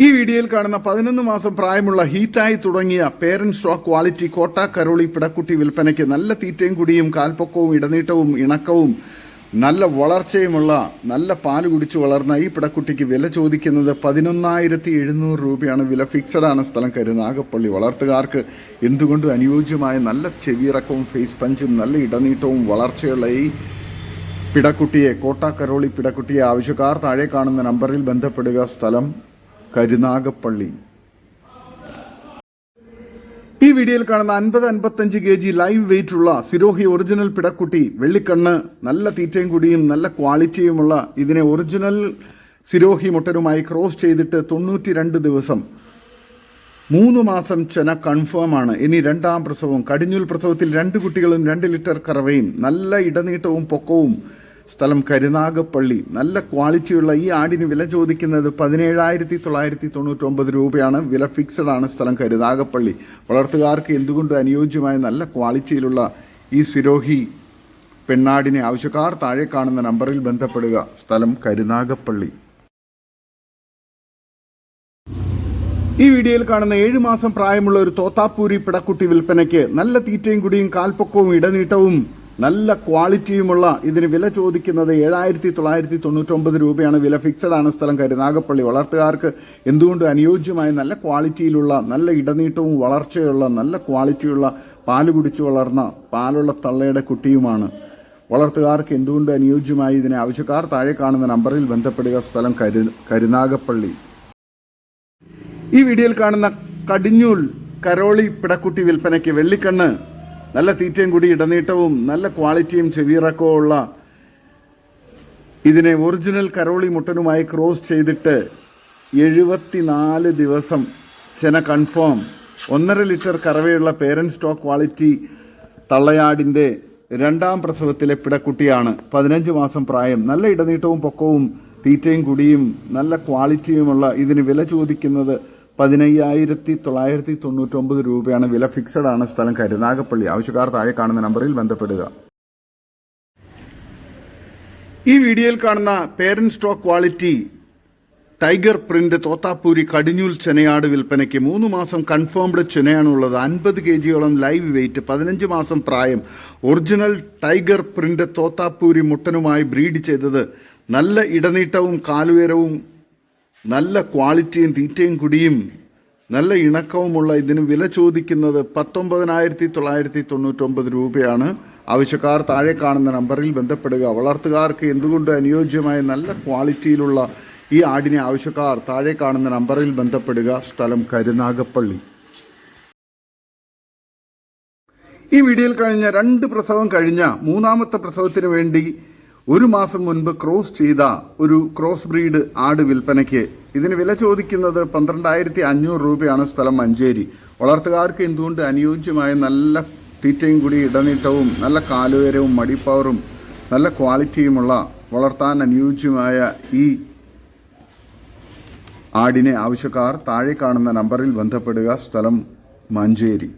ഈ വീഡിയോയിൽ കാണുന്ന പതിനൊന്ന് മാസം പ്രായമുള്ള ഹീറ്റായി തുടങ്ങിയ പേരന്റ് സ്റ്റോക്ക് ക്വാളിറ്റി കോട്ട കരോളി പിടക്കുട്ടി വിൽപ്പനയ്ക്ക് നല്ല തീറ്റയും കുടിയും കാൽപ്പൊക്കവും ഇടനീട്ടവും ഇണക്കവും നല്ല വളർച്ചയുമുള്ള നല്ല പാൽ കുടിച്ചു വളർന്ന ഈ പിടക്കുട്ടിക്ക് വില ചോദിക്കുന്നത് പതിനൊന്നായിരത്തി എഴുന്നൂറ് രൂപയാണ്. വില ഫിക്സഡ് ആണ് സ്ഥലം കരുനാഗപ്പള്ളി വളർത്തുകാർക്ക് എന്തുകൊണ്ടും അനുയോജ്യമായ നല്ല ചെവിയിറക്കവും ഫേസ് പഞ്ചും നല്ല ഇടനീട്ടവും വളർച്ചയുള്ള ഈ പിടക്കുട്ടിയെ കോട്ട കരോളി പിടക്കുട്ടിയെ ആവശ്യക്കാർ താഴെ കാണുന്ന നമ്പറിൽ ബന്ധപ്പെടുക. സ്ഥലം കരുനാഗപ്പള്ളി. ഈ വീഡിയോയിൽ കാണുന്ന അൻപത് അൻപത്തഞ്ച് കെ ജി ലൈവ് വെയിറ്റ് ഉള്ള സിരോഹി ഒറിജിനൽ പിടക്കുട്ടി വെള്ളിക്കണ്ണ് നല്ല തീറ്റയും കൂടിയും നല്ല ക്വാളിറ്റിയുമുള്ള ഇതിനെ ഒറിജിനൽ സിരോഹി മുട്ടനുമായി ക്രോസ് ചെയ്തിട്ട് തൊണ്ണൂറ്റി രണ്ട് ദിവസം. മൂന്ന് മാസം ചെന കൺഫേം ആണ്. ഇനി രണ്ടാം പ്രസവം. കടിഞ്ഞൂൽ പ്രസവത്തിൽ രണ്ട് കുട്ടികളും രണ്ട് ലിറ്റർ കറവയും നല്ല ഇടനീട്ടവും പൊക്കവും സ്ഥലം കരുനാഗപ്പള്ളി. നല്ല ക്വാളിറ്റിയുള്ള ഈ ആടിന് വില ചോദിക്കുന്നത് പതിനേഴായിരത്തി തൊള്ളായിരത്തി തൊണ്ണൂറ്റൊമ്പത് രൂപയാണ്. വില ഫിക്സഡ് ആണ് സ്ഥലം കരുനാഗപ്പള്ളി. വളർത്തുകാർക്ക് എന്തുകൊണ്ട് അനുയോജ്യമായ നല്ല ക്വാളിറ്റിയിലുള്ള ഈ സിരോഹി പെണ്ണാടിനെ ആവശ്യക്കാർ താഴെ കാണുന്ന നമ്പറിൽ ബന്ധപ്പെടുക. സ്ഥലം കരുനാഗപ്പള്ളി. ഈ വീഡിയോയിൽ കാണുന്ന ഏഴു മാസം പ്രായമുള്ള ഒരു തോത്താപ്പൂരി പിടക്കുട്ടി വിൽപ്പനയ്ക്ക് നല്ല തീറ്റയും കുടിയും കാൽപ്പൊക്കവും ഇടനീട്ടവും നല്ല ക്വാളിറ്റിയുമുള്ള ഇതിന് വില ചോദിക്കുന്നത് ഏഴായിരത്തി തൊള്ളായിരത്തി തൊണ്ണൂറ്റൊമ്പത് രൂപയാണ്. വില ഫിക്സഡ് ആണ് സ്ഥലം കരുനാഗപ്പള്ളി വളർത്തുകാർക്ക് എന്തുകൊണ്ട് അനുയോജ്യമായ നല്ല ക്വാളിറ്റിയിലുള്ള നല്ല ഇടനീട്ടവും വളർച്ചയുള്ള നല്ല ക്വാളിറ്റിയുള്ള പാൽ കുടിച്ചു വളർന്ന പാലുള്ള തള്ളയുടെ കുട്ടിയുമാണ്. വളർത്തുകാർക്ക് എന്തുകൊണ്ട് അനുയോജ്യമായി ഇതിനെ ആവശ്യക്കാർ താഴെ കാണുന്ന നമ്പറിൽ ബന്ധപ്പെടുക. സ്ഥലം കരു കരുനാഗപ്പള്ളി. ഈ വീഡിയോയിൽ കാണുന്ന കടിഞ്ഞൂൽ കരോളി പിടക്കുട്ടി വിൽപ്പനയ്ക്ക് വെള്ളിക്കണ്ണ് നല്ല തീറ്റയും കൂടി ഇടനീട്ടവും നല്ല ക്വാളിറ്റിയും ചെവിയിറക്കവും ഉള്ള ഇതിനെ ഒറിജിനൽ കരോളി മുട്ടനുമായി ക്രോസ് ചെയ്തിട്ട് എഴുപത്തിനാല് ദിവസം ചെന കൺഫേം. ഒന്നര ലിറ്റർ കറവയുള്ള പേരൻ സ്റ്റോക്ക് ക്വാളിറ്റി തള്ളയാടിന്റെ രണ്ടാം പ്രസവത്തിലെ പിടക്കുട്ടിയാണ്. പതിനഞ്ച് മാസം പ്രായം. നല്ല ഇടനീട്ടവും പൊക്കവും തീറ്റയും കുടിയും നല്ല ക്വാളിറ്റിയുമുള്ള ഇതിന് വില ചോദിക്കുന്നത് പതിനയ്യായിരത്തി തൊള്ളായിരത്തി തൊണ്ണൂറ്റൊമ്പത് രൂപയാണ് വില ഫിക്സഡ് ആണ് സ്ഥലം കരുനാഗപ്പള്ളി ആവശ്യക്കാർ താഴെ കാണുന്ന നമ്പറിൽ ബന്ധപ്പെടുക. ഈ വീഡിയോയിൽ കാണുന്ന parent stock quality tiger print Totapuri കടിഞ്ഞൂൽ ചെനയാട് വിൽപ്പനയ്ക്ക് മൂന്ന് മാസം കൺഫേംഡ് ചെനയാണുള്ളത്. അൻപത് കെ ജിയോളം ലൈവ് വെയിറ്റ് പതിനഞ്ച് മാസം പ്രായം. ഒറിജിനൽ ടൈഗർ പ്രിന്റ് തോത്താപ്പൂരി മുട്ടനുമായി ബ്രീഡ് ചെയ്തത്. നല്ല ഇടനീട്ടവും കാലുയരവും നല്ല ക്വാളിറ്റിയും തീറ്റയും കുടിയും നല്ല ഇണക്കവുമുള്ള ഇതിന് വില ചോദിക്കുന്നത് പത്തൊമ്പതിനായിരത്തി തൊള്ളായിരത്തി തൊണ്ണൂറ്റൊമ്പത് രൂപയാണ്. ആവശ്യക്കാർ താഴെ കാണുന്ന നമ്പറിൽ ബന്ധപ്പെടുക. വളർത്തുകാർക്ക് എന്തുകൊണ്ട് അനുയോജ്യമായ നല്ല ക്വാളിറ്റിയിലുള്ള ഈ ആടിനെ ആവശ്യക്കാർ താഴെ കാണുന്ന നമ്പറിൽ ബന്ധപ്പെടുക. സ്ഥലം കരുനാഗപ്പള്ളി. ഈ വീഡിയോയിൽ കഴിഞ്ഞ രണ്ട് പ്രസവം കഴിഞ്ഞ മൂന്നാമത്തെ പ്രസവത്തിന് വേണ്ടി ഒരു മാസം മുൻപ് ക്രോസ് ചെയ്ത ഒരു ക്രോസ് ബ്രീഡ് ആട് വിൽപ്പനയ്ക്ക്. ഇതിന് വില ചോദിക്കുന്നത് പന്ത്രണ്ടായിരത്തി അഞ്ഞൂറ് രൂപയാണ് സ്ഥലം മഞ്ചേരി. വളർത്തുകാർക്ക് എന്തുകൊണ്ട് അനുയോജ്യമായ നല്ല തീറ്റയും കൂടി ഇടനീട്ടവും നല്ല കാലുയരവും മടിപ്പവറും നല്ല ക്വാളിറ്റിയുമുള്ള വളർത്താൻ അനുയോജ്യമായ ഈ ആടിനെ ആവശ്യക്കാർ താഴെ കാണുന്ന നമ്പറിൽ ബന്ധപ്പെടുക. സ്ഥലം മഞ്ചേരി.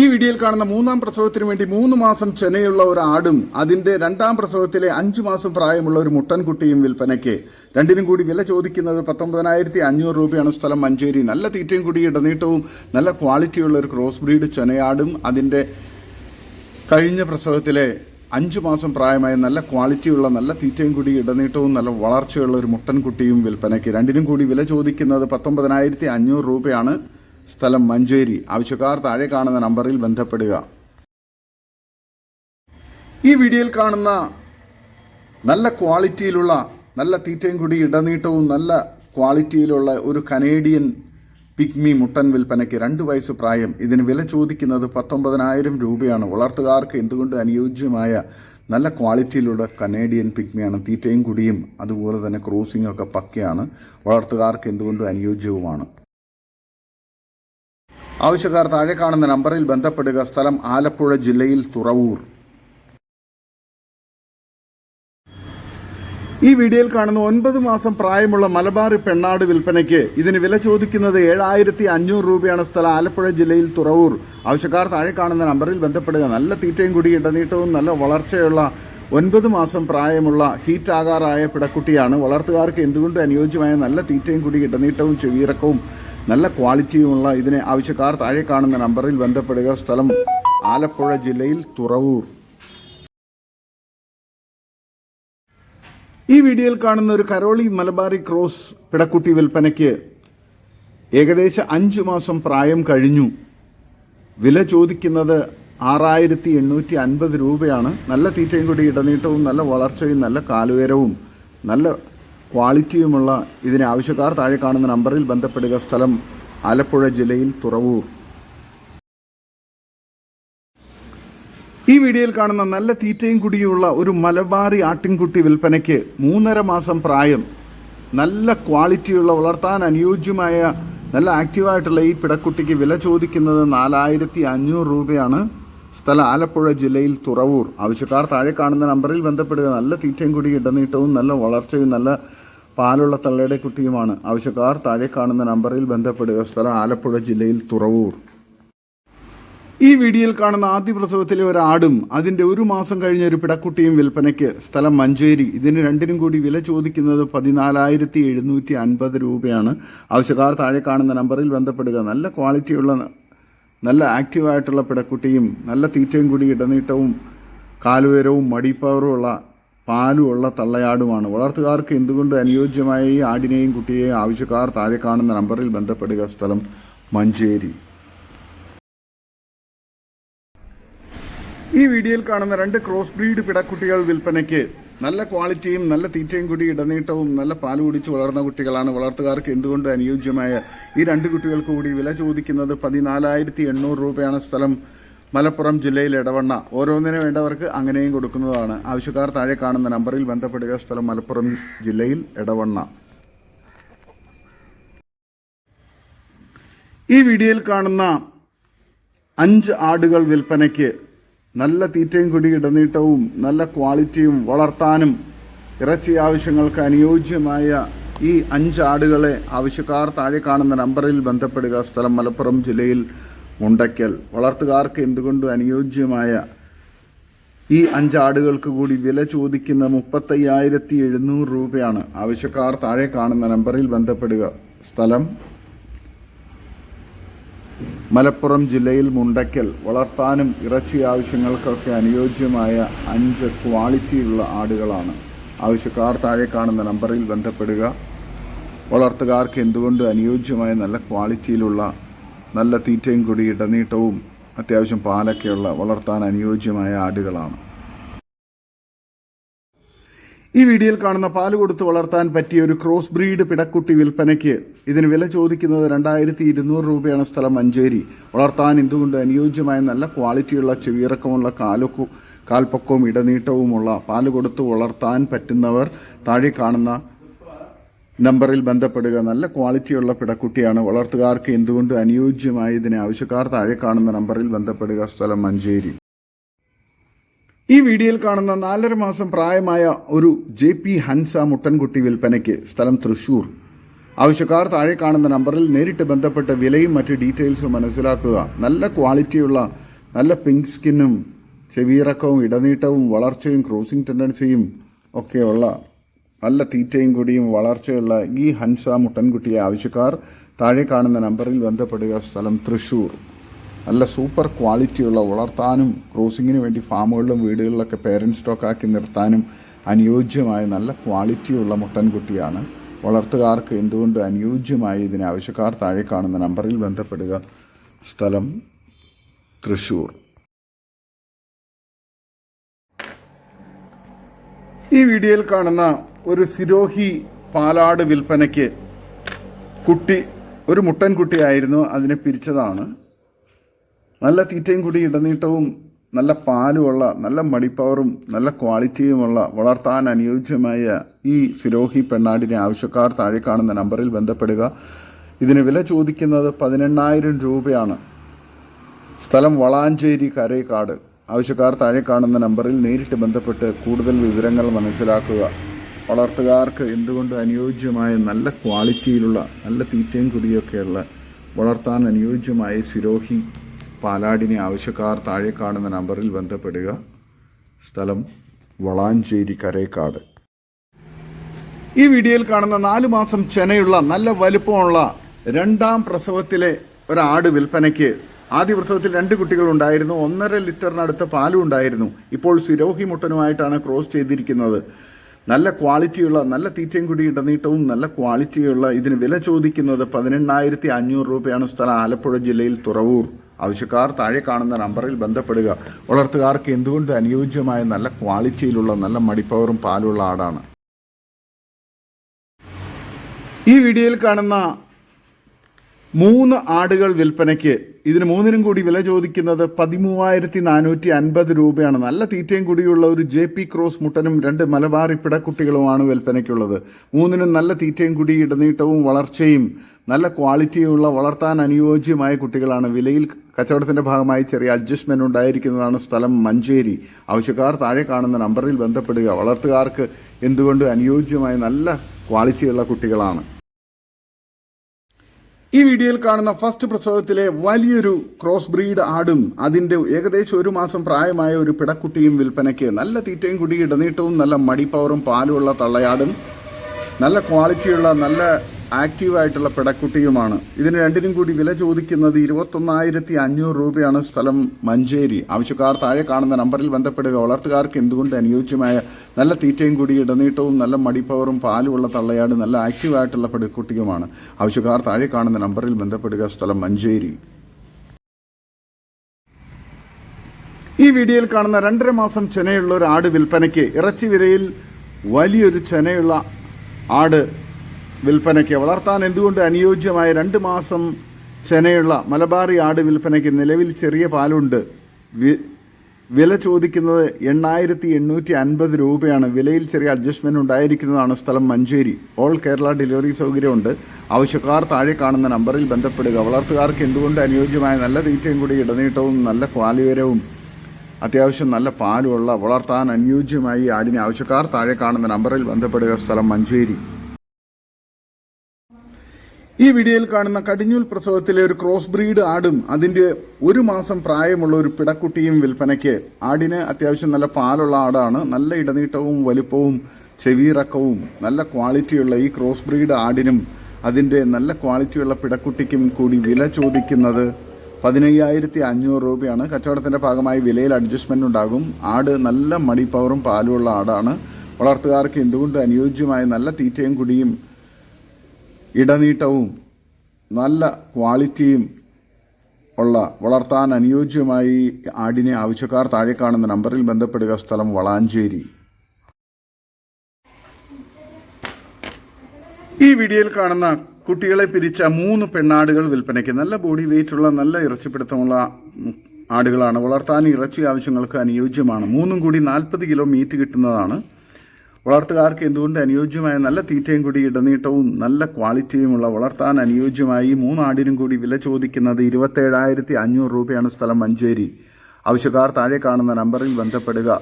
ഈ വീഡിയോയിൽ കാണുന്ന മൂന്നാം പ്രസവത്തിന് വേണ്ടി മൂന്ന് മാസം ചെനയുള്ള ഒരു ആടും അതിന്റെ രണ്ടാം പ്രസവത്തിലെ അഞ്ചു മാസം പ്രായമുള്ള ഒരു മുട്ടൻകുട്ടിയും വിൽപ്പനയ്ക്ക്. രണ്ടിനും കൂടി വില ചോദിക്കുന്നത് പത്തൊമ്പതിനായിരത്തി അഞ്ഞൂറ് രൂപയാണ് സ്ഥലം മഞ്ചേരി. നല്ല തീറ്റയും കൂടി ഇടനീട്ടവും നല്ല ക്വാളിറ്റിയുള്ള ഒരു ക്രോസ് ബ്രീഡ് ചെനയാടും അതിന്റെ കഴിഞ്ഞ പ്രസവത്തിലെ അഞ്ചു മാസം പ്രായമായ നല്ല ക്വാളിറ്റിയുള്ള നല്ല തീറ്റയും കൂടി ഇടനീട്ടവും നല്ല വളർച്ചയുള്ള ഒരു മുട്ടൻകുട്ടിയും വിൽപ്പനയ്ക്ക്. രണ്ടിനും കൂടി വില ചോദിക്കുന്നത് പത്തൊമ്പതിനായിരത്തി അഞ്ഞൂറ് രൂപയാണ്. സ്ഥലം മഞ്ചേരി. ആവശ്യക്കാർ താഴെ കാണുന്ന നമ്പറിൽ ബന്ധപ്പെടുക. ഈ വീഡിയോയിൽ കാണുന്ന നല്ല ക്വാളിറ്റിയിലുള്ള നല്ല തീറ്റയും കൂടി ഇടനീട്ടവും നല്ല ക്വാളിറ്റിയിലുള്ള ഒരു കനേഡിയൻ പിഗ്മി മുട്ടൻ വിൽപ്പനയ്ക്ക് രണ്ട് വയസ്സ് പ്രായം. ഇതിന് വില ചോദിക്കുന്നത് പത്തൊമ്പതിനായിരം രൂപയാണ്. വളർത്തുകാർക്ക് എന്തുകൊണ്ട് അനുയോജ്യമായ നല്ല ക്വാളിറ്റിയിലുള്ള കനേഡിയൻ പിഗ്മിയാണ് തീറ്റയും കുടിയും അതുപോലെ തന്നെ ക്രോസിംഗ് ഒക്കെ പക്കയാണ്. വളർത്തുകാർക്ക് എന്തുകൊണ്ടും അനുയോജ്യവുമാണ്? ആവശ്യക്കാർ താഴെ കാണുന്ന നമ്പറിൽ ബന്ധപ്പെടുക. സ്ഥലം ആലപ്പുഴ ജില്ലയിൽ തുറവൂർ. ഈ വീഡിയോയിൽ കാണുന്ന ഒൻപത് മാസം പ്രായമുള്ള മലബാറി പെണ്ണാട് വിൽപ്പനയ്ക്ക് ഇതിന് വില ചോദിക്കുന്നത് ഏഴായിരത്തി അഞ്ഞൂറ് രൂപയാണ് സ്ഥലം ആലപ്പുഴ ജില്ലയിൽ തുറവൂർ. ആവശ്യക്കാർ താഴെ കാണുന്ന നമ്പറിൽ ബന്ധപ്പെടുക. നല്ല തീറ്റയും കൂടി ഇടനീട്ടവും നല്ല വളർച്ചയുള്ള ഒൻപത് മാസം പ്രായമുള്ള ഹീറ്റ് ആകാറായ പിടക്കുട്ടിയാണ്. വളർത്തുകാർക്ക് എന്തുകൊണ്ടും അനുയോജ്യമായ നല്ല തീറ്റയും കൂടി ഇടനീട്ടവും ചെവിയിറക്കവും നല്ല ക്വാളിറ്റിയുമുള്ള ഇതിനെ ആവശ്യക്കാർ താഴെ കാണുന്ന നമ്പറിൽ ബന്ധപ്പെടുക. സ്ഥലം ആലപ്പുഴ ജില്ലയിൽ തുറവൂർ. ഈ വീഡിയോയിൽ കാണുന്ന ഒരു കരോളി മലബാറി ക്രോസ് പിടക്കുട്ടി വിൽപ്പനയ്ക്ക് ഏകദേശം അഞ്ചു മാസം പ്രായം കഴിഞ്ഞു. വില ചോദിക്കുന്നത് ആറായിരത്തി എണ്ണൂറ്റി അൻപത് രൂപയാണ്. നല്ല തീറ്റയും കൂടി ഇടനീട്ടവും നല്ല വളർച്ചയും നല്ല കാലുയരവും നല്ല ക്വാളിറ്റിയുമുള്ള ഇതിന് ആവശ്യക്കാർ താഴെ കാണുന്ന നമ്പറിൽ ബന്ധപ്പെടുക. സ്ഥലം ആലപ്പുഴ ജില്ലയിൽ തുറവൂർ. ഈ വീഡിയോയിൽ കാണുന്ന നല്ല തീറ്റയും കുടിയുമുള്ള ഒരു മലബാറി ആട്ടിൻകുട്ടി വിൽപ്പനയ്ക്ക് മൂന്നര മാസം പ്രായം. നല്ല ക്വാളിറ്റിയുള്ള വളർത്താൻ അനുയോജ്യമായ നല്ല ആക്റ്റീവായിട്ടുള്ള ഈ പിടക്കുട്ടിക്ക് വില ചോദിക്കുന്നത് നാലായിരത്തി അഞ്ഞൂറ് രൂപയാണ്. സ്ഥലം ആലപ്പുഴ ജില്ലയിൽ തുറവൂർ. ആവശ്യക്കാർ താഴെ കാണുന്ന നമ്പറിൽ ബന്ധപ്പെടുക. നല്ല തീറ്റയും കൂടി ഇടനീട്ടവും നല്ല വളർച്ചയും നല്ല പാലുള്ള തള്ളയുടെ കുട്ടിയുമാണ്. ആവശ്യക്കാർ താഴെ കാണുന്ന നമ്പറിൽ ബന്ധപ്പെടുക. സ്ഥലം ആലപ്പുഴ ജില്ലയിൽ തുറവൂർ. ഈ വീഡിയോയിൽ കാണുന്ന ആദ്യ പ്രസവത്തിലെ ഒരു ആടും അതിന്റെ ഒരു മാസം കഴിഞ്ഞ ഒരു പിടക്കുട്ടിയും വിൽപ്പനയ്ക്ക്. സ്ഥലം മഞ്ചേരി. ഇതിന് രണ്ടിനും കൂടി വില ചോദിക്കുന്നത് പതിനാലായിരത്തി എഴുന്നൂറ്റി അൻപത് രൂപയാണ്. ആവശ്യക്കാർ താഴെ കാണുന്ന നമ്പറിൽ ബന്ധപ്പെടുക. നല്ല ക്വാളിറ്റിയുള്ള നല്ല ആക്റ്റീവായിട്ടുള്ള പിടക്കുട്ടിയും നല്ല തീറ്റയും കൂടി ഇടനീട്ടവും കാലുയരവും മടിപ്പവറുമുള്ള പാലുമുള്ള തള്ളയാടുമാണ്. വളർത്തുകാർക്ക് എന്തുകൊണ്ട് അനുയോജ്യമായ ഈ ആടിനെയും കുട്ടിയെയും ആവശ്യക്കാർ താഴെ കാണുന്ന നമ്പറിൽ ബന്ധപ്പെടുക? സ്ഥലം മഞ്ചേരി. ഈ വീഡിയോയിൽ കാണുന്ന രണ്ട് ക്രോസ് ബ്രീഡ് പിടക്കുട്ടികൾ വിൽപ്പനയ്ക്ക് നല്ല ക്വാളിറ്റിയും നല്ല തീറ്റയും കൂടി ഇടനീട്ടവും നല്ല പാൽ കുടിച്ച് വളർന്ന കുട്ടികളാണ്. വളർത്തുകാർക്ക് എന്തുകൊണ്ട് അനുയോജ്യമായ ഈ രണ്ട് കുട്ടികൾക്ക് കൂടി വില ചോദിക്കുന്നത് പതിനാലായിരത്തി എണ്ണൂറ് രൂപയാണ് സ്ഥലം മലപ്പുറം ജില്ലയിൽ ഇടവണ്ണ ഓരോന്നിനും വേണ്ടവർക്ക് അങ്ങനെയും കൊടുക്കുന്നതാണ്. ആവശ്യക്കാർ താഴെ കാണുന്ന നമ്പറിൽ ബന്ധപ്പെടുക. സ്ഥലം മലപ്പുറം ജില്ലയിൽ ഇടവണ്ണ. ഈ വീഡിയോയിൽ കാണുന്ന അഞ്ച് ആടുകൾ വിൽപ്പനയ്ക്ക് നല്ല തീറ്റയും കുടി ഇടനീട്ടവും നല്ല ക്വാളിറ്റിയും വളർത്താനും ഇറച്ചി ആവശ്യങ്ങൾക്ക് അനുയോജ്യമായ ഈ അഞ്ച് ആടുകളെ ആവശ്യക്കാർ താഴെ കാണുന്ന നമ്പറിൽ ബന്ധപ്പെടുക. സ്ഥലം മലപ്പുറം ജില്ലയിൽ മുണ്ടയ്ക്കൽ. വളർത്തുകാർക്ക് എന്തുകൊണ്ടും അനുയോജ്യമായ ഈ അഞ്ചാടുകൾക്ക് കൂടി വില ചോദിക്കുന്ന മുപ്പത്തയ്യായിരത്തി എഴുന്നൂറ് രൂപയാണ്. ആവശ്യക്കാർ താഴെ കാണുന്ന നമ്പറിൽ ബന്ധപ്പെടുക. സ്ഥലം മലപ്പുറം ജില്ലയിൽ മുണ്ടയ്ക്കൽ. വളർത്താനും ഇറച്ചി ആവശ്യങ്ങൾക്കൊക്കെ അനുയോജ്യമായ അഞ്ച് ക്വാളിറ്റിയുള്ള ആടുകളാണ്. ആവശ്യക്കാർ താഴെ കാണുന്ന നമ്പറിൽ ബന്ധപ്പെടുക. വളർത്തുകാർക്ക് എന്തുകൊണ്ട് അനുയോജ്യമായ നല്ല ക്വാളിറ്റിയിലുള്ള നല്ല തീറ്റയും കൂടി ഇടനീട്ടവും അത്യാവശ്യം പാലൊക്കെയുള്ള വളർത്താൻ അനുയോജ്യമായ ആടുകളാണ്. ഈ വീഡിയോയിൽ കാണുന്ന പാൽ കൊടുത്ത് വളർത്താൻ പറ്റിയ ഒരു ക്രോസ് ബ്രീഡ് പിടക്കുട്ടി വിൽപ്പനയ്ക്ക് ഇതിന് വില ചോദിക്കുന്നത് രണ്ടായിരത്തി ഇരുന്നൂറ് രൂപയാണ് സ്ഥലം മഞ്ചേരി. വളർത്താൻ എന്തുകൊണ്ട് അനുയോജ്യമായ നല്ല ക്വാളിറ്റിയുള്ള ചെവിയിറക്കമുള്ള കാലൊക്കു കാൽപ്പൊക്കവും ഇടനീട്ടവുമുള്ള പാൽ കൊടുത്ത് വളർത്താൻ പറ്റുന്നവർ താഴെ കാണുന്ന നമ്പറിൽ ബന്ധപ്പെടുക. നല്ല ക്വാളിറ്റിയുള്ള പിടക്കുട്ടിയാണ്. വളർത്തുകാർക്ക് എന്തുകൊണ്ട് അനുയോജ്യമായ ഇതിന് ആവശ്യക്കാർ താഴെ കാണുന്ന നമ്പറിൽ ബന്ധപ്പെടുക. സ്ഥലം മഞ്ചേരി. ഈ വീഡിയോയിൽ കാണുന്ന നാലര മാസം പ്രായമായ ഒരു ജെ പി ഹൻസ മുട്ടൻകുട്ടി വിൽപ്പനയ്ക്ക് സ്ഥലം തൃശൂർ. ആവശ്യക്കാർ താഴെ കാണുന്ന നമ്പറിൽ നേരിട്ട് ബന്ധപ്പെട്ട് വിലയും മറ്റ് ഡീറ്റെയിൽസും മനസ്സിലാക്കുക. നല്ല ക്വാളിറ്റിയുള്ള നല്ല പിങ്ക് സ്കിന്നും ചെവിയിറക്കവും ഇടനീട്ടവും വളർച്ചയും ക്രോസിംഗ് ടെൻഡൻസിയും ഒക്കെയുള്ള നല്ല തീറ്റയും കൂടിയും വളർച്ചയുള്ള ഈ ഹൻസ മുട്ടൻകുട്ടിയെ ആവശ്യക്കാർ താഴെ കാണുന്ന നമ്പറിൽ ബന്ധപ്പെടുക സ്ഥലം തൃശ്ശൂർ നല്ല സൂപ്പർ ക്വാളിറ്റിയുള്ള വളർത്താനും ക്രോസിങ്ങിന് വേണ്ടി ഫാമുകളിലും വീടുകളിലൊക്കെ പേരന്റ് സ്റ്റോക്കാക്കി നിർത്താനും അനുയോജ്യമായ നല്ല ക്വാളിറ്റിയുള്ള മുട്ടൻകുട്ടിയാണ്. വളർത്തുകാർക്ക് എന്തുകൊണ്ട് അനുയോജ്യമായ ഇതിന് ആവശ്യക്കാർ താഴെ കാണുന്ന നമ്പറിൽ ബന്ധപ്പെടുക സ്ഥലം തൃശ്ശൂർ ഈ വീഡിയോയിൽ കാണുന്ന ഒരു സിരോഹി പാലാട് വിൽപ്പനയ്ക്ക് കുട്ടി ഒരു മുട്ടൻകുട്ടിയായിരുന്നു അതിനെ പിരിച്ചതാണ്. നല്ല തീറ്റയും കൂടി ഇടനീട്ടവും നല്ല പാലുമുള്ള നല്ല മടിപ്പവറും നല്ല ക്വാളിറ്റിയുമുള്ള വളർത്താൻ അനുയോജ്യമായ ഈ സിരോഹി പെണ്ണാടിനെ ആവശ്യക്കാർ താഴെ കാണുന്ന നമ്പറിൽ ബന്ധപ്പെടുക. ഇതിന് വില ചോദിക്കുന്നത് പതിനെണ്ണായിരം രൂപയാണ്. സ്ഥലം വളാഞ്ചേരി കരേക്കാട്. ആവശ്യക്കാർ താഴെ കാണുന്ന നമ്പറിൽ നേരിട്ട് ബന്ധപ്പെട്ട് കൂടുതൽ വിവരങ്ങൾ മനസ്സിലാക്കുക. വളർത്തുകാർക്ക് എന്തുകൊണ്ട് അനുയോജ്യമായ നല്ല ക്വാളിറ്റിയിലുള്ള നല്ല തീറ്റയും കുടിയൊക്കെയുള്ള വളർത്താൻ അനുയോജ്യമായ സിരോഹി പാലാടിനെ ആവശ്യക്കാർ താഴെ കാണുന്ന നമ്പറിൽ ബന്ധപ്പെടുക. സ്ഥലം വളാഞ്ചേരി കരേക്കാട്. ഈ വീഡിയോയിൽ കാണുന്ന നാല് മാസം ചെനയുള്ള നല്ല വലുപ്പമുള്ള രണ്ടാം പ്രസവത്തിലെ ഒരാട് വിൽപ്പനയ്ക്ക് ആദ്യ പ്രസവത്തിൽ രണ്ട് കുട്ടികൾ ഉണ്ടായിരുന്നു. ഒന്നര ലിറ്ററിനടുത്ത് പാലും ഉണ്ടായിരുന്നു. ഇപ്പോൾ സിരോഹി മുട്ടനുമായിട്ടാണ് ക്രോസ് ചെയ്തിരിക്കുന്നത്. നല്ല ക്വാളിറ്റിയുള്ള നല്ല തീറ്റയും കൂടി ഇടനീട്ടവും നല്ല ക്വാളിറ്റിയുള്ള ഇതിന് വില ചോദിക്കുന്നത് പതിനെണ്ണായിരത്തി അഞ്ഞൂറ് രൂപയാണ് സ്ഥലം ആലപ്പുഴ ജില്ലയിൽ തുറവൂർ. ആവശ്യക്കാർ താഴെ കാണുന്ന നമ്പറിൽ ബന്ധപ്പെടുക. വളർത്തുകാർക്ക് എന്തുകൊണ്ട് അനുയോജ്യമായ നല്ല ക്വാളിറ്റിയിലുള്ള നല്ല മടിപ്പവറും പാലുള്ള ആടാണ്? ഈ വീഡിയോയിൽ കാണുന്ന മൂന്ന് ആടുകൾ വിൽപ്പനയ്ക്ക് ഇതിന് മൂന്നിനും കൂടി വില ചോദിക്കുന്നത് പതിമൂവായിരത്തി നാനൂറ്റി അൻപത് രൂപയാണ്. നല്ല തീറ്റയും കൂടിയുള്ള ഒരു ജെ പി ക്രോസ് മുട്ടനും രണ്ട് മലബാറി പിടക്കുട്ടികളുമാണ് വിൽപ്പനയ്ക്കുള്ളത്. മൂന്നിനും നല്ല തീറ്റയും കൂടി ഇടനീട്ടവും വളർച്ചയും നല്ല ക്വാളിറ്റിയുള്ള വളർത്താൻ അനുയോജ്യമായ കുട്ടികളാണ്. വിലയിൽ കച്ചവടത്തിന്റെ ഭാഗമായി ചെറിയ അഡ്ജസ്റ്റ്മെന്റ് ഉണ്ടായിരിക്കുന്നതാണ് സ്ഥലം മഞ്ചേരി. ആവശ്യക്കാർ താഴെ കാണുന്ന നമ്പറിൽ ബന്ധപ്പെടുക. വളർത്തുകാർക്ക് എന്തുകൊണ്ട് അനുയോജ്യമായ നല്ല ക്വാളിറ്റിയുള്ള കുട്ടികളാണ്. ഈ വീഡിയോയിൽ കാണുന്ന ഫസ്റ്റ് പ്രസവത്തിലെ വലിയൊരു ക്രോസ് ബ്രീഡ് ആടും അതിന്റെ ഏകദേശം ഒരു മാസം പ്രായമായ ഒരു പിടക്കുട്ടിയും വിൽപ്പനയ്ക്ക് നല്ല തീറ്റയും കുടി ഇടനീട്ടവും നല്ല മടിപ്പവറും പാലുമുള്ള തള്ളയാടും നല്ല ക്വാളിറ്റിയുള്ള നല്ല ആക്റ്റീവായിട്ടുള്ള പെടക്കുട്ടിയുമാണ്. ഇതിന് രണ്ടിനും കൂടി വില ചോദിക്കുന്നത് ഇരുപത്തൊന്നായിരത്തി അഞ്ഞൂറ് രൂപയാണ് സ്ഥലം മഞ്ചേരി. ആവശ്യക്കാർ താഴെ കാണുന്ന നമ്പറിൽ ബന്ധപ്പെടുക. വളർത്തുകാർക്ക് എന്തുകൊണ്ട് അനുയോജ്യമായ നല്ല തീറ്റയും കൂടി ഇടനീട്ടവും നല്ല മടിപ്പവറും പാലുമുള്ള തള്ളയാട് നല്ല ആക്റ്റീവായിട്ടുള്ള പെടക്കുട്ടിയുമാണ്. ആവശ്യക്കാർ താഴെ കാണുന്ന നമ്പറിൽ ബന്ധപ്പെടുക. സ്ഥലം മഞ്ചേരി. ഈ വീഡിയോയിൽ കാണുന്ന രണ്ടര മാസം ചെനയുള്ള ഒരു ആട് വിൽപ്പനയ്ക്ക് ഇറച്ചി വിലയിൽ വലിയൊരു ചെനയുള്ള ആട് വിൽപ്പനയ്ക്ക് വളർത്താൻ എന്തുകൊണ്ട് അനുയോജ്യമായ രണ്ട് മാസം ചെനയുള്ള മലബാറി ആട് വിൽപ്പനയ്ക്ക് നിലവിൽ ചെറിയ പാലുണ്ട്? വില ചോദിക്കുന്നത് എണ്ണായിരത്തി എണ്ണൂറ്റി അൻപത് രൂപയാണ്. വിലയിൽ ചെറിയ അഡ്ജസ്റ്റ്മെന്റ് ഉണ്ടായിരിക്കുന്നതാണ് സ്ഥലം മഞ്ചേരി. ഓൾ കേരള ഡെലിവറി സൗകര്യമുണ്ട്. ആവശ്യക്കാർ താഴെ കാണുന്ന നമ്പറിൽ ബന്ധപ്പെടുക. വളർത്തുകാർക്ക് എന്തുകൊണ്ട് അനുയോജ്യമായ നല്ല തീറ്റയും കൂടി ഇടനീട്ടവും നല്ല ക്വാലിവരവും അത്യാവശ്യം നല്ല പാലുമുള്ള വളർത്താൻ അനുയോജ്യമായി ആടിനെ ആവശ്യക്കാർ താഴെ കാണുന്ന നമ്പറിൽ ബന്ധപ്പെടുക. സ്ഥലം മഞ്ചേരി. ഈ വീഡിയോയിൽ കാണുന്ന കടിഞ്ഞൂൽ പ്രസവത്തിലെ ഒരു ക്രോസ് ബ്രീഡ് ആടും അതിന്റെ ഒരു മാസം പ്രായമുള്ള ഒരു പിടക്കുട്ടിയും വിൽപ്പനയ്ക്ക് ആടിന് അത്യാവശ്യം നല്ല പാലുള്ള ആടാണ്. നല്ല ഇടനീട്ടവും വലുപ്പവും ചെവിയിറക്കവും നല്ല ക്വാളിറ്റിയുള്ള ഈ ക്രോസ് ബ്രീഡ് ആടിനും അതിന്റെ നല്ല ക്വാളിറ്റിയുള്ള പിടക്കുട്ടിക്കും കൂടി വില ചോദിക്കുന്നത് പതിനയ്യായിരത്തി അഞ്ഞൂറ് രൂപയാണ്. കച്ചവടത്തിന്റെ ഭാഗമായി വിലയിൽ അഡ്ജസ്റ്റ്മെന്റ് ഉണ്ടാകും. ആട് നല്ല മടിപ്പവറും പാലുമുള്ള ആടാണ്. വളർത്തുകാർക്ക് എന്തുകൊണ്ട് അനുയോജ്യമായ നല്ല തീറ്റയും കുടിയും ഇടനീട്ടവും നല്ല ക്വാളിറ്റിയും ഉള്ള വളർത്താൻ അനുയോജ്യമായി ആടിനെ ആവശ്യക്കാർ താഴെ കാണുന്ന നമ്പറിൽ ബന്ധപ്പെടുക. സ്ഥലം വളാഞ്ചേരി. ഈ വീഡിയോയിൽ കാണുന്ന കുട്ടികളെ പിരിച്ച മൂന്ന് പെണ്ണാടുകൾ വിൽപ്പനയ്ക്ക് നല്ല ബോഡി വെയിറ്റുള്ള നല്ല ഇറച്ചിപ്പിടുത്തമുള്ള ആടുകളാണ് വളർത്താൻ ഇറച്ചി ആവശ്യങ്ങൾക്ക് അനുയോജ്യമാണ്. മൂന്നും കൂടി നാൽപ്പത് കിലോ മീറ്റ് കിട്ടുന്നതാണ്. വളർത്തുകാർക്ക് എന്തുകൊണ്ട് അനുയോജ്യമായ നല്ല തീറ്റയും കൂടി ഇടനീട്ടവും നല്ല ക്വാളിറ്റിയുമുള്ള വളർത്താൻ അനുയോജ്യമായി മൂന്നാടിനും കൂടി വില ചോദിക്കുന്നത് ഇരുപത്തേഴായിരത്തി അഞ്ഞൂറ് രൂപയാണ് സ്ഥലം മഞ്ചേരി. ആവശ്യക്കാർ താഴെ കാണുന്ന നമ്പറിൽ ബന്ധപ്പെടുക.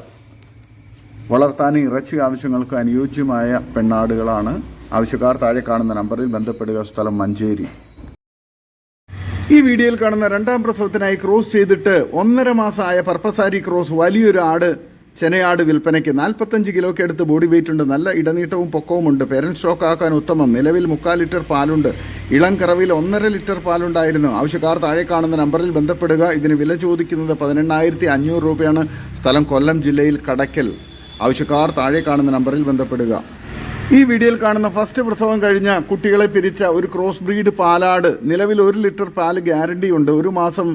വളർത്താനും ഇറച്ചി ആവശ്യങ്ങൾക്ക് അനുയോജ്യമായ പെണ്ണാടുകളാണ്. ആവശ്യക്കാർ താഴെ കാണുന്ന നമ്പറിൽ ബന്ധപ്പെടുക സ്ഥലം മഞ്ചേരി. ഈ വീഡിയോയിൽ കാണുന്ന രണ്ടാം പ്രസവത്തിനായി ക്രോസ് ചെയ്തിട്ട് ഒന്നര മാസമായ പർപ്പസാരി ക്രോസ് വലിയൊരു ആട് ചെനയാട് വിൽപ്പനയ്ക്ക് നാൽപ്പത്തഞ്ച് കിലോയ്ക്ക് അടുത്ത് ബോഡി വെയിറ്റ് ഉണ്ട്. നല്ല ഇടനീട്ടവും പൊക്കവും ഉണ്ട് പേരന്റ് സ്റ്റോക്ക് ആക്കാൻ ഉത്തമം. നിലവിൽ മുക്കാൽ ലിറ്റർ പാലുണ്ട്. ഇളം കറവിൽ ഒന്നര ലിറ്റർ പാലുണ്ടായിരുന്നു. ആവശ്യക്കാർ താഴെ കാണുന്ന നമ്പറിൽ ബന്ധപ്പെടുക. ഇതിന് വില ചോദിക്കുന്നത് പതിനെണ്ണായിരത്തി അഞ്ഞൂറ് രൂപയാണ്. സ്ഥലം കൊല്ലം ജില്ലയിൽ കടക്കൽ ആവശ്യക്കാർ താഴെ കാണുന്ന നമ്പറിൽ ബന്ധപ്പെടുക. ഈ വീഡിയോയിൽ കാണുന്ന ഫസ്റ്റ് പ്രസവം കഴിഞ്ഞ കുട്ടികളെ പിരിച്ച ഒരു ക്രോസ് ബ്രീഡ് പാലാട്. നിലവിൽ ഒരു ലിറ്റർ പാൽ ഗ്യാരണ്ടി ഉണ്ട്. ഒരു മാസം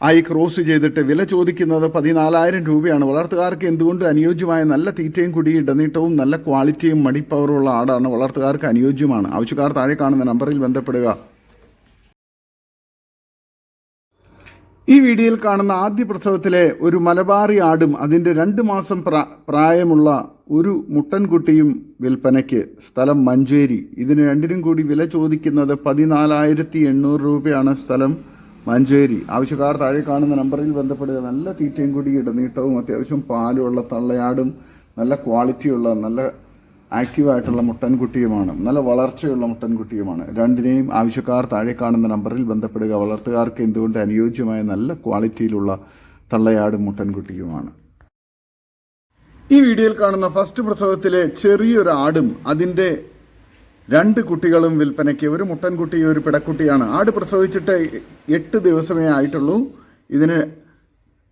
ആയി ക്രോസ് ചെയ്തിട്ട് വില ചോദിക്കുന്നത് പതിനാലായിരം രൂപയാണ്. വളർത്തുകാർക്ക് എന്തുകൊണ്ട് അനുയോജ്യമായ നല്ല തീറ്റയും കുടി ഇടനീട്ടവും നല്ല ക്വാളിറ്റിയും മടിപ്പവറുള്ള ആടാണ് വളർത്തുകാർക്ക് അനുയോജ്യമാണ്? ആവശ്യക്കാർ താഴെ കാണുന്ന നമ്പറിൽ ബന്ധപ്പെടുക. ഈ വീഡിയോയിൽ കാണുന്ന ആദ്യ പ്രസവത്തിലെ ഒരു മലബാറി ആടും അതിന്റെ രണ്ട് മാസം പ്രായമുള്ള ഒരു മുട്ടൻകുട്ടിയും വിൽപ്പനയ്ക്ക് സ്ഥലം മഞ്ചേരി. ഇതിന് രണ്ടിനും കൂടി വില ചോദിക്കുന്നത് പതിനാലായിരത്തി എണ്ണൂറ് രൂപയാണ് സ്ഥലം. മഞ്ചേരി. ആവശ്യക്കാർ താഴെ കാണുന്ന നമ്പറിൽ ബന്ധപ്പെടുക. നല്ല തീറ്റയും കൂടി ഇടനീട്ടവും അത്യാവശ്യം പാലുള്ള തള്ളയാടും നല്ല ക്വാളിറ്റിയുള്ള നല്ല ആക്റ്റീവായിട്ടുള്ള മുട്ടൻകുട്ടിയുമാണ്. നല്ല വളർച്ചയുള്ള മുട്ടൻകുട്ടിയുമാണ്. രണ്ടിനെയും ആവശ്യക്കാർ താഴെ കാണുന്ന നമ്പറിൽ ബന്ധപ്പെടുക. വളർത്തുകാർക്ക് എന്തുകൊണ്ട് അനുയോജ്യമായ നല്ല ക്വാളിറ്റിയിലുള്ള തള്ളയാടും മുട്ടൻകുട്ടിയുമാണ്. ഈ വീഡിയോയിൽ കാണുന്ന ഫസ്റ്റ് പ്രസവത്തിലെ ചെറിയൊരു ആടും അതിന്റെ രണ്ട് കുട്ടികളും വിൽപ്പനയ്ക്ക് ഒരു മുട്ടൻകുട്ടി ഒരു പിടക്കുട്ടിയാണ്. ആട് പ്രസവിച്ചിട്ട് എട്ട് ദിവസമേ ആയിട്ടുള്ളൂ. ഇതിന്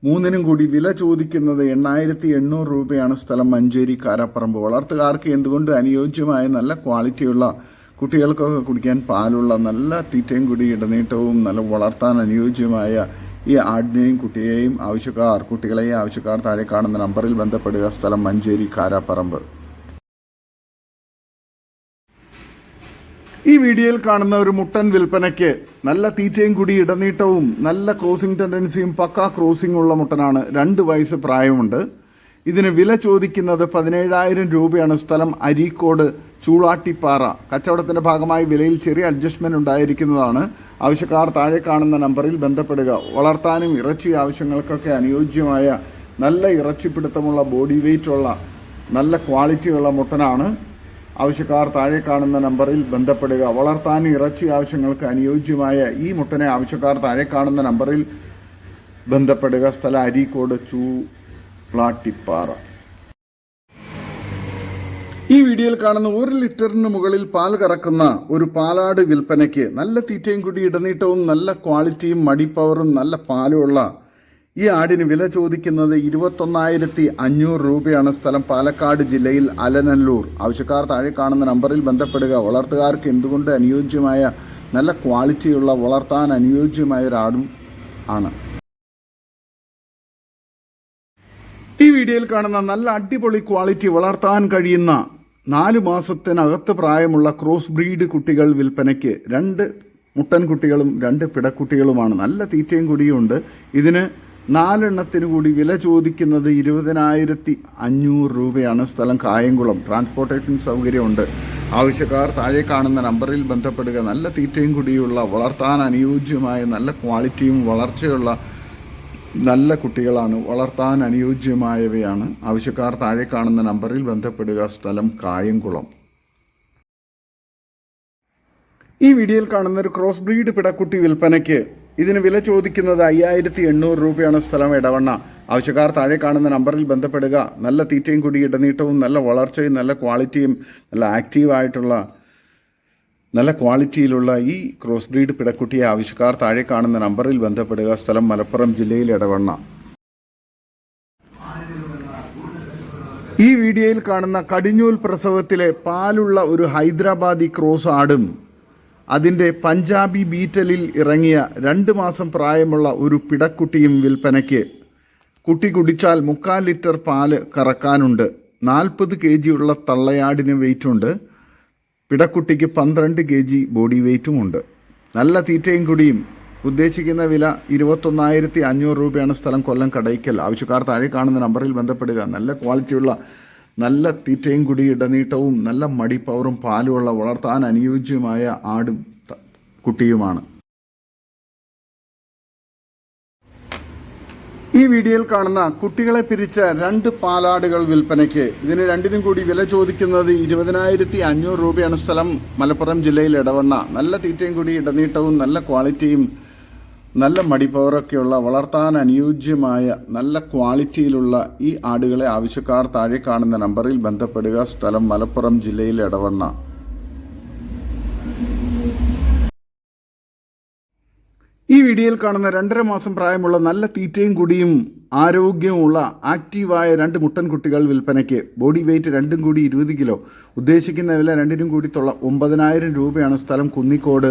മൂന്നിനും കൂടി വില ചോദിക്കുന്നത് എണ്ണായിരത്തി എണ്ണൂറ് രൂപയാണ് സ്ഥലം മഞ്ചേരി കാരാപ്പറമ്പ്. വളർത്തുകാർക്ക് എന്തുകൊണ്ട് അനുയോജ്യമായ നല്ല ക്വാളിറ്റിയുള്ള കുട്ടികൾക്കൊക്കെ കുടിക്കാൻ പാലുള്ള നല്ല തീറ്റയും കൂടി ഇടനീട്ടവും നല്ല വളർത്താൻ അനുയോജ്യമായ ഈ ആടിനെയും കുട്ടിയെയും ആവശ്യക്കാർ കുട്ടികളെയും ആവശ്യക്കാർ താഴെ കാണുന്ന നമ്പറിൽ ബന്ധപ്പെടുക. സ്ഥലം മഞ്ചേരി കാരാപ്പറമ്പ്. ഈ വീഡിയോയിൽ കാണുന്ന ഒരു മുട്ടൻ വിൽപ്പനയ്ക്ക് നല്ല തീറ്റയും കൂടി ഇടനീട്ടവും നല്ല ക്രോസിംഗ് ടെൻഡൻസിയും പക്ക ക്രോസിംഗ് ഉള്ള മുട്ടനാണ് രണ്ട് വയസ്സ് പ്രായമുണ്ട്. ഇതിന് വില ചോദിക്കുന്നത് പതിനേഴായിരം രൂപയാണ്. സ്ഥലം അരീക്കോട് ചൂളാട്ടിപ്പാറ. കച്ചവടത്തിന്റെ ഭാഗമായി വിലയിൽ ചെറിയ അഡ്ജസ്റ്റ്മെന്റ് ഉണ്ടായിരിക്കുന്നതാണ്. ആവശ്യക്കാർ താഴെ കാണുന്ന നമ്പറിൽ ബന്ധപ്പെടുക. വളർത്താനും ഇറച്ചി ആവശ്യങ്ങൾക്കൊക്കെ അനുയോജ്യമായ നല്ല ഇറച്ചിപ്പിടുത്തമുള്ള ബോഡി വെയിറ്റ് ഉള്ള നല്ല ക്വാളിറ്റിയുള്ള മുട്ടനാണ്. ആവശ്യക്കാർ താഴെ കാണുന്ന നമ്പറിൽ ബന്ധപ്പെടുക. വളർത്താൻ ഇറച്ചി ആവശ്യങ്ങൾക്ക് അനുയോജ്യമായ ഈ മുട്ടനെ ആവശ്യക്കാർ താഴെ കാണുന്ന നമ്പറിൽ ബന്ധപ്പെടുക. സ്ഥല അരീക്കോട് ചൂളാട്ടിപ്പാറ ഈ വീഡിയോയിൽ കാണുന്ന ഒരു ലിറ്ററിന് മുകളിൽ പാൽ കറക്കുന്ന ഒരു പാലാട് വിൽപ്പനയ്ക്ക് നല്ല തീറ്റയും കൂടി ഇടനീട്ടവും നല്ല ക്വാളിറ്റിയും മടിപ്പവറും നല്ല പാലുമുള്ള ഈ ആടിന് വില ചോദിക്കുന്നത് ഇരുപത്തൊന്നായിരത്തി അഞ്ഞൂറ് രൂപയാണ് സ്ഥലം. പാലക്കാട് ജില്ലയിൽ അലനല്ലൂർ. ആവശ്യക്കാർ താഴെ കാണുന്ന നമ്പറിൽ ബന്ധപ്പെടുക. വളർത്തുകാർക്ക് എന്തുകൊണ്ട് അനുയോജ്യമായ നല്ല ക്വാളിറ്റിയുള്ള വളർത്താൻ അനുയോജ്യമായ ഒരാടും ആണ്. ഈ വീഡിയോയിൽ കാണുന്ന നല്ല അടിപൊളി ക്വാളിറ്റി വളർത്താൻ കഴിയുന്ന നാല് മാസത്തിനകത്ത് പ്രായമുള്ള ക്രോസ് ബ്രീഡ് കുട്ടികൾ വിൽപ്പനയ്ക്ക് രണ്ട് മുട്ടൻ കുട്ടികളും രണ്ട് പിടക്കുട്ടികളുമാണ്. നല്ല തീറ്റയും കൂടിയുണ്ട്. ഇതിന് നാലെണ്ണത്തിന് കൂടി വില ചോദിക്കുന്നത് ഇരുപതിനായിരത്തി അഞ്ഞൂറ് രൂപയാണ്. സ്ഥലം കായംകുളം. ട്രാൻസ്പോർട്ടേഷൻ സൗകര്യമുണ്ട്. ആവശ്യക്കാർ താഴെ കാണുന്ന നമ്പറിൽ ബന്ധപ്പെടുക. നല്ല തീറ്റയും കൂടിയുള്ള വളർത്താൻ അനുയോജ്യമായ നല്ല ക്വാളിറ്റിയും വളർച്ചയുള്ള നല്ല കുട്ടികളാണ്. വളർത്താൻ അനുയോജ്യമായവയാണ്. ആവശ്യക്കാർ താഴെ കാണുന്ന നമ്പറിൽ ബന്ധപ്പെടുക. സ്ഥലം കായംകുളം. ഈ വീഡിയോയിൽ കാണുന്ന ഒരു ക്രോസ് ബ്രീഡ് പിടക്കുട്ടി വിൽപ്പനയ്ക്ക് ഇതിന് വില ചോദിക്കുന്നത് അയ്യായിരത്തി എണ്ണൂറ് രൂപയാണ് സ്ഥലം ഇടവണ്ണ ആവശ്യക്കാർ താഴെ കാണുന്ന നമ്പറിൽ ബന്ധപ്പെടുക. നല്ല തീറ്റയും കൂടി ഇടനീട്ടവും നല്ല വളർച്ചയും നല്ല ക്വാളിറ്റിയും നല്ല ആക്റ്റീവായിട്ടുള്ള നല്ല ക്വാളിറ്റിയിലുള്ള ഈ ക്രോസ് ബ്രീഡ് പിടക്കുട്ടിയെ ആവശ്യക്കാർ താഴെ കാണുന്ന നമ്പറിൽ ബന്ധപ്പെടുക. സ്ഥലം മലപ്പുറം ജില്ലയിൽ ഇടവണ്ണ ഈ വീഡിയോയിൽ കാണുന്ന കടിഞ്ഞൂൽ പ്രസവത്തിലെ പാലുള്ള ഒരു ഹൈദരാബാദി ക്രോസ് ആടും അതിന്റെ പഞ്ചാബി ബീറ്റലിൽ ഇറങ്ങിയ രണ്ട് മാസം പ്രായമുള്ള ഒരു പിടക്കുട്ടിയും വിൽപ്പനയ്ക്ക്. കുട്ടി കുടിച്ചാൽ മുക്കാൽ ലിറ്റർ പാൽ കറക്കാനുണ്ട്. നാൽപ്പത് കെ ജിയുള്ള തള്ളയാടിന് വെയിറ്റുണ്ട് പിടക്കുട്ടിക്ക് പന്ത്രണ്ട് കെ ജി ബോഡി വെയിറ്റും ഉണ്ട് നല്ല തീറ്റയും കുടിയും. ഉദ്ദേശിക്കുന്ന വില ഇരുപത്തൊന്നായിരത്തി അഞ്ഞൂറ് രൂപയാണ്. സ്ഥലം കൊല്ലം കടയ്ക്കൽ. ആവശ്യക്കാർ താഴെ കാണുന്ന നമ്പറിൽ ബന്ധപ്പെടുക. നല്ല ക്വാളിറ്റിയുള്ള നല്ല തീറ്റയും കുടി ഇടനീട്ടവും നല്ല മടിപ്പവറും പാലുമുള്ള വളർത്താൻ അനുയോജ്യമായ ആടും കുട്ടിയുമാണ്. ഈ വീഡിയോയിൽ കാണുന്ന കുട്ടികളെ പിരിച്ച രണ്ട് പാലാടുകൾ വിൽപ്പനയ്ക്ക് ഇതിന് രണ്ടിനും കൂടി വില ചോദിക്കുന്നത് ഇരുപതിനായിരത്തി അഞ്ഞൂറ് രൂപയാണ് സ്ഥലം. മലപ്പുറം ജില്ലയിൽ ഇടവണ്ണ. നല്ല തീറ്റയും കൂടി ഇടനീട്ടവും നല്ല ക്വാളിറ്റിയും നല്ല മടിപ്പവറൊക്കെയുള്ള വളർത്താൻ അനുയോജ്യമായ നല്ല ക്വാളിറ്റിയിലുള്ള ഈ ആടുകളെ ആവശ്യക്കാർ താഴെ കാണുന്ന നമ്പറിൽ ബന്ധപ്പെടുക. സ്ഥലം മലപ്പുറം ജില്ലയിൽ ഇടവണ്ണ ഈ വീഡിയോയിൽ കാണുന്ന രണ്ടര മാസം പ്രായമുള്ള നല്ല തീറ്റയും കൂടിയും ആരോഗ്യവുമുള്ള ആക്റ്റീവായ രണ്ട് മുട്ടൻ കുട്ടികൾ വിൽപ്പനയ്ക്ക്. ബോഡി വെയിറ്റ് രണ്ടും കൂടി ഇരുപത് കിലോ. ഉദ്ദേശിക്കുന്ന വില രണ്ടിനും കൂടി തൊള്ള ഒമ്പതിനായിരം രൂപയാണ്. സ്ഥലം കുന്നിക്കോട്